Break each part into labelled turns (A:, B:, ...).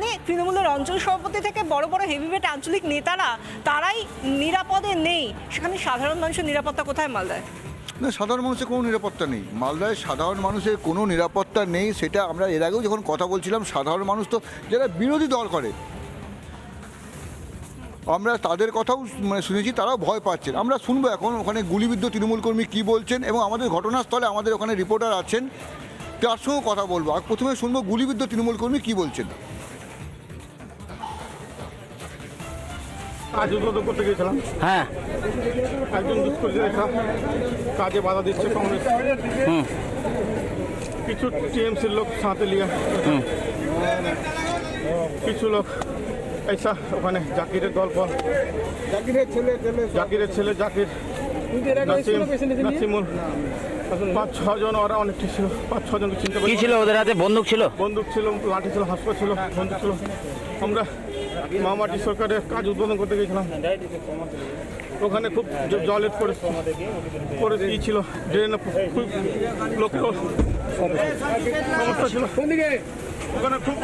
A: সেখানে তৃণমূলের অঞ্চল সভাপতি থেকে বড় বড় হেভিওয়েট আঞ্চলিক নেতারা, তারাই নিরাপদে নেই। সেখানে সাধারণ মানুষের নিরাপত্তা কোথায় মালদায়?
B: না, সাধারণ মানুষের কোনো নিরাপত্তা নেই। মালদায় সাধারণ মানুষের কোনো নিরাপত্তা নেই, সেটা আমরা এর আগেও যখন কথা বলছিলাম, সাধারণ মানুষ তো যারা বিরোধী দল করে। আমরা তাদের কথাও মানে শুনেছি, তারাও ভয় পাচ্ছেন। আমরা শুনব এখন ওখানে গুলিবিদ্ধ তৃণমূল কর্মী কী বলছেন এবং আমাদের ঘটনাস্থলে আমাদের ওখানে রিপোর্টার আছেন, তার সঙ্গেও কথা বলব। আর প্রথমে শুনব গুলিবিদ্ধ তৃণমূল কর্মী কী বলছেন।
C: করতে গিয়েছিলাম।
D: হ্যাঁ।
C: একজন কাজে বাধা দিচ্ছে কংগ্রেস। কিছু টিএমসির লোক সাথে লিয়ে কিছু লোক ওখানে জাকিরের গল্প।
E: জাকিরের ছেলে ছেলে
C: জাকিরের ছেলে জাকির নাসিমুল। পাঁচ ছজন ওরা অনেকটি ছিল। পাঁচ ছজনকে চিনতে পারি
D: ছিল ওদের হাতে? বন্দুক ছিল?
C: বন্দুক ছিল লাঠি ছিল হাসপা ছিল বন্দুক ছিল। আমরা মামাটি সরকারের কাজ উদ্বোধন করতে গিয়েছিলাম। ওখানে খুব জল জলের করে করে দিয়েছিল। ছিল ড্রেনে খুব লোকের সমস্যা ছিল। ওখানে খুব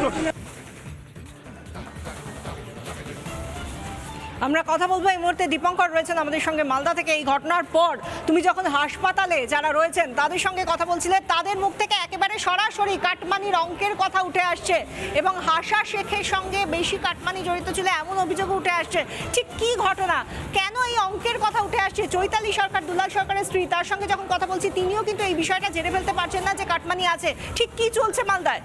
A: আমরা কথা বলব এই মুহূর্তে দীপঙ্কর রয়েছেন আমাদের সঙ্গে মালদা থেকে। এই ঘটনার পর তুমি যখন হাসপাতালে যারা রয়েছেন, তাদের সঙ্গে কথা বলছিলে, তাদের মুখ থেকে একেবারে সরাসরি কাটমানির অঙ্কের কথা উঠে আসছে এবং হাসা শেখের সঙ্গে বেশি কাটমানি জড়িত ছিল এমন অভিযোগ উঠে আসছে। ঠিক কি ঘটনা? কেন এই অঙ্কের কথা উঠে আসছে? চৈতালি সরকার, দুলাল সরকারের স্ত্রী, তার সঙ্গে যখন কথা বলছি, তিনিও কিন্তু এই বিষয়টা জেনে ফেলতে পারছেন না যে কাটমানি আছে। ঠিক কি চলছে মালদায়?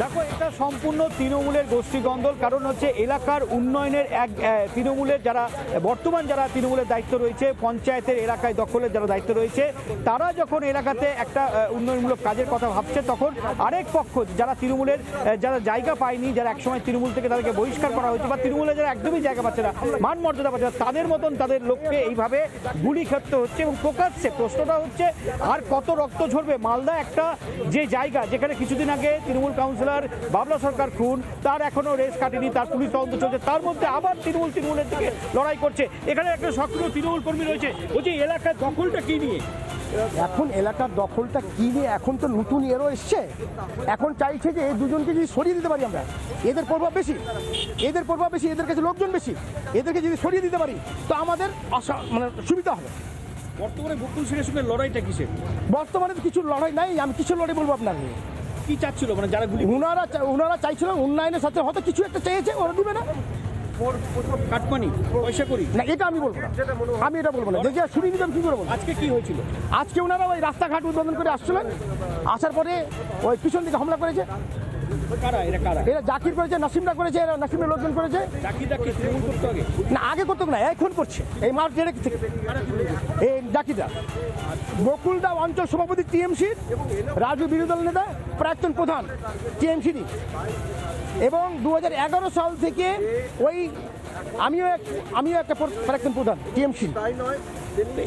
E: দেখো, এটা সম্পূর্ণ তৃণমূলের গোষ্ঠী গোষ্ঠীদ্বন্দ্ব কারণ হচ্ছে এলাকার উন্নয়নের এক তৃণমূলের যারা, বর্তমান যারা তৃণমূলের দায়িত্ব রয়েছে, পঞ্চায়েতের এলাকায় দখলের যারা দায়িত্ব রয়েছে, তারা যখন এলাকাতে একটা উন্নয়নমূলক কাজের কথা ভাবছে, তখন আরেক পক্ষ, যারা তৃণমূলের যারা জায়গা পায়নি, যারা একসময় তৃণমূল থেকে তাদেরকে বহিষ্কার করা হয়েছে, বা তৃণমূলের যারা একদমই জায়গা পাচ্ছে না, মান মর্যাদা পাচ্ছে না, তাদের মতন তাদের লোককে এইভাবে গুলি ক্ষেত্র হচ্ছে এবং প্রকাশ্যে প্রশ্নটা হচ্ছে, আর কত রক্ত ঝরবে? মালদা একটা যে জায়গা, যেখানে কিছুদিন আগে তৃণমূল কাউন্সিলর বাবলা সরকার খুন তার এখনও রেস কাটেনি তার পুলিশ তদন্ত চলছে তার মধ্যে আবার তৃণমূল তৃণমূলের দিকে লড়াই করছে। এখানে একটা সক্রিয় তৃণমূল কর্মী রয়েছে বলছি এলাকার দখলটা কি নিয়ে?
F: এখন এলাকার দখলটা কি নিয়ে? এখন তো নতুন এরও এসছে। এখন চাইছে যে এই দুজনকে যদি সরিয়ে দিতে পারি আমরা এদের প্রভাব বেশি এদের প্রভাব বেশি এদের কাছে লোকজন বেশি এদেরকে যদি সরিয়ে দিতে পারি তো আমাদের আশা মানে সুবিধা হবে।
E: বর্তমানে বকুল সিংহের সঙ্গে লড়াইটা কিসের?
F: বর্তমানে তো কিছু লড়াই নাই আমি কিছু লড়াই বলব আপনার
E: কি চাচ্ছিল? মানে যারা গুলি
F: উনারা ওনারা চাইছিল উন্নয়নের সাথে হয়তো কিছু একটা চেয়েছে ওরা দিবে না।
E: কাটমানি পয়সা করি।
F: না এটা আমি বলব না। আমি এটা বলব না। দেখি সরিয়ে দিতাম কি করে বলব?
E: আজকে কি হয়েছিল?
F: আজকে ওনারা ওই রাস্তাঘাট উদ্বোধন করে আসছিলেন। আসার পরে ওই পিছন দিকে হামলা করেছে।
E: কারা এরা
F: জাকির করেছে নাসিমরা করেছে এরা নাসিমের লোকজন করেছে। না আগে করতো না এখন করছে। এই মার্চ ডেড়েক থেকে। এই জাকিরা বকুলদা অঞ্চল সভাপতি টিএমসি রাজু বিরোধী দল নেতা প্রাক্তন প্রধান টিএমসি এবং দু হাজার এগারো সাল থেকে ওই আমিও এক আমিও একটা প্রাক্তন প্রধান টিএমসি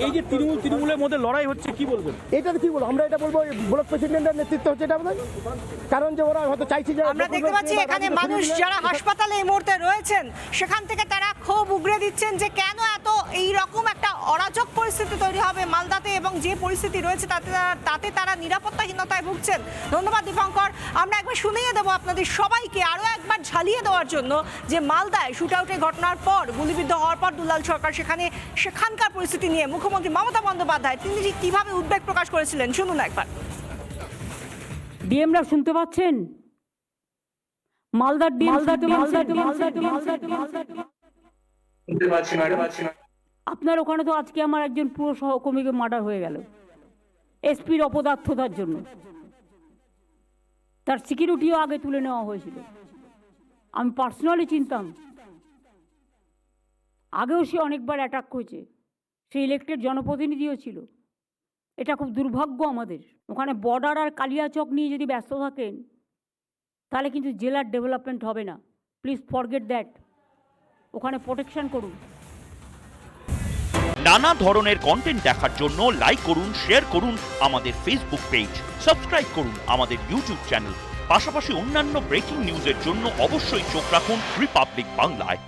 E: এই যে তৃণমূল তৃণমূলের মধ্যে লড়াই হচ্ছে কি বলবেন?
F: এটা কি বলব? আমরা এটা বলব ব্লক প্রেসিডেন্টের নেতৃত্ব হচ্ছে এটা আমাদের কারণ যে ওরা হয়তো চাইছে যে
A: আমরা দেখতে পাচ্ছি এখানে মানুষ যারা হাসপাতালে এই মুহূর্তে রয়েছেন সেখান থেকে তারা ক্ষোভ উগরে দিচ্ছেন যে কেন এত এই রকম একটা অরাজক পরিস্থিতি তৈরি হবে মালদাতে এবং যে পরিস্থিতি রয়েছে তাতে তারা- তাতে তারা নিরাপত্তাহীনতায় ভুগছেন। ধন্যবাদ দীপঙ্কর। আমরা একবার শুনিয়ে দেবো আপনাদের সবাইকে আরও একবার ঝালিয়ে দেওয়ার জন্য যে মালদায় শুট আউটের ঘটনার পর গুলিবিদ্ধ হওয়ার পর দুলাল সরকার সেখানে সেখানকার পরিস্থিতি নিয়ে মুখ্যমন্ত্রী মমতা বন্দ্যোপাধ্যায় তিনি যে কীভাবে উদ্বেগ প্রকাশ করেছিলেন? শুনুন একবার।
G: ডিএমরা শুনতে পাচ্ছেন? মালদার ডিএম মালদার আপনার ওখানে তো আজকে আমার একজন পুরো সহকর্মীকে মার্ডার হয়ে গেল। এসপির অপদার্থতার জন্য। তার সিকিউরিটিও আগে তুলে নেওয়া হয়েছিল। আমি পার্সোনালি চিনতাম। আগেও সে অনেকবার অ্যাটাক করেছে। সে ইলেক্টেড জনপ্রতিনিধিও ছিল। এটা খুব দুর্ভাগ্য আমাদের। ওখানে বর্ডার আর কালিয়াচক নিয়ে যদি ব্যস্ত থাকেন, তাহলে কিন্তু জেলার ডেভেলপমেন্ট হবে না। প্লিজ ফরগেট দ্যাট ওখানে প্রোটেকশন করুন।
H: নানা ধরনের কন্টেন্ট দেখার জন্য লাইক করুন শেয়ার করুন আমাদের ফেসবুক পেজ সাবস্ক্রাইব করুন আমাদের ইউটিউব চ্যানেল পাশাপাশি অন্যান্য ব্রেকিং নিউজের জন্য অবশ্যই চোখ রাখুন রিপাবলিক বাংলায়